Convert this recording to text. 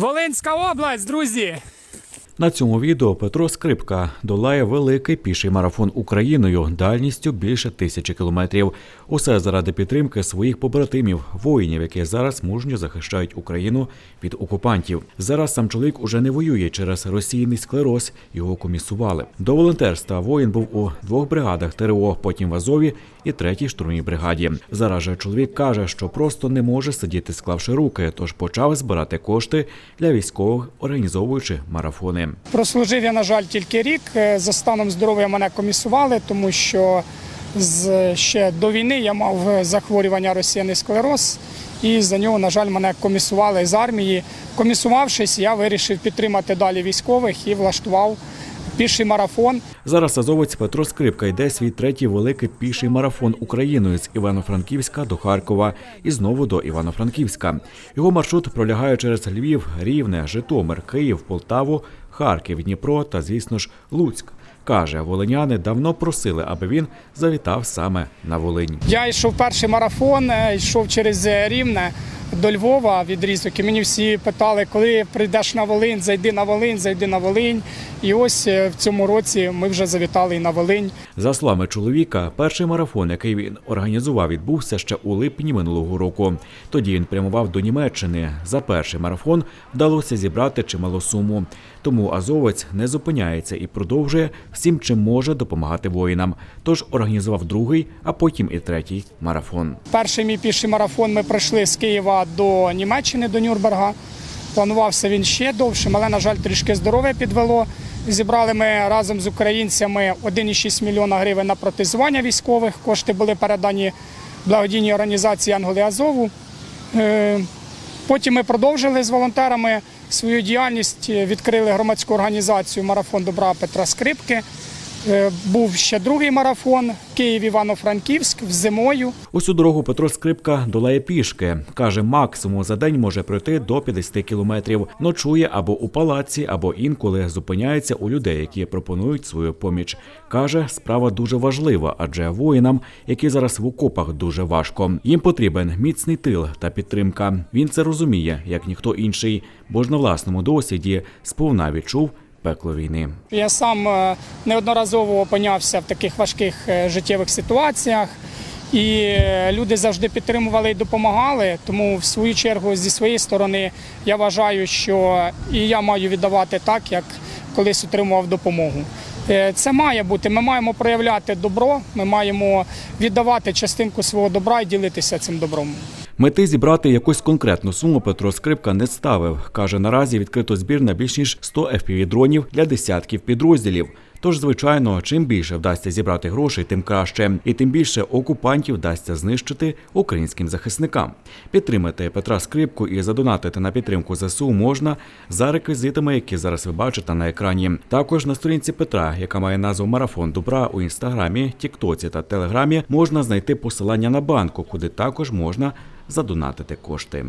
Волинська область, друзі. На цьому відео Петро Скрипка долає великий піший марафон Україною дальністю більше тисячі кілометрів. Усе заради підтримки своїх побратимів, воїнів, які зараз мужньо захищають Україну від окупантів. Зараз сам чоловік уже не воює через російний склероз. Його комісували. До волонтерства воїн був у двох бригадах ТРО, потім в Азові і третій штурмовій бригаді. Зараз же чоловік каже, що просто не може сидіти, склавши руки, тож почав збирати кошти для військових, організовуючи марафони. Прослужив я, на жаль, тільки рік. Е, За станом здоров'я мене комісували, тому що з ще до війни я мав е, захворювання росіяний склероз, і за нього, на жаль, мене комісували з армії. Комісувавшись, я вирішив підтримати далі військових і влаштував піший марафон. Зараз азовець Петро Скрипка йде свій третій великий піший марафон Україною з Івано-Франківська до Харкова і знову до Івано-Франківська. Його маршрут пролягає через Львів, Рівне, Житомир, Київ, Полтаву, Харків, Дніпро та, звісно ж, Луцьк. Каже, волиняни давно просили, аби він завітав саме на Волинь. Я йшов перший марафон, е, йшов через е, Рівне до Львова відрізок. І мені всі питали, коли прийдеш на Волинь, зайди на Волинь, зайди на Волинь. І ось е, в цьому році ми вже завітали і на Волинь. За словами чоловіка, перший марафон, який він організував, відбувся ще у липні минулого року. Тоді він прямував до Німеччини. За перший марафон вдалося зібрати чималу суму. Тому азовець не зупиняється і продовжує всім, чим може допомагати воїнам. Тож організував другий, а потім і третій марафон. Перший мій піший марафон ми пройшли з Києва до Німеччини, до Нюрнберга. Планувався він ще довшим, але, на жаль, трішки здоров'я підвело. Зібрали ми разом з українцями 1,6 мільйона гривень на протезування військових. Кошти були передані благодійній організації Ангели Азову. Е, Потім ми продовжили з волонтерами свою діяльність, відкрили громадську організацію Марафон добра Петра Скрипки. Е, Був ще другий марафон Київ Івано-Франківськ зимою. Усю дорогу Петро Скрипка долає пішки. Каже, максимум за день може пройти до 50 кілометрів. Ночує або у палаці, або інколи зупиняється у людей, які пропонують свою поміч. Каже, справа дуже важлива, адже воїнам, які зараз в окопах, дуже важко. Їм потрібен міцний тил та підтримка. Він це розуміє, як ніхто інший, бо ж на власному досвіді сповна відчув пекло війни. Я сам е, неодноразово опинявся в таких важких е, життєвих ситуаціях, і е, люди завжди підтримували і допомагали. Тому, в свою чергу, зі своєї сторони, я вважаю, що і я маю віддавати так, як колись отримував допомогу. Це має бути. Ми маємо проявляти добро, ми маємо віддавати частинку свого добра і ділитися цим добром. Мети зібрати якусь конкретну суму Петро Скрипка не ставив. Каже, наразі відкрито збір на більш ніж 100 FPV-дронів для десятків підрозділів. Тож, звичайно, чим більше вдасться зібрати грошей, тим краще, і тим більше окупантів вдасться знищити українським захисникам. Підтримати Петра Скрипку і задонатити на підтримку ЗСУ можна за реквізитами, які зараз ви бачите на екрані. Також на сторінці Петра, яка має назву Марафон Добра у інстаграмі, Тіктоці та Телеграмі, можна знайти посилання на банку, куди також можна задонатити кошти.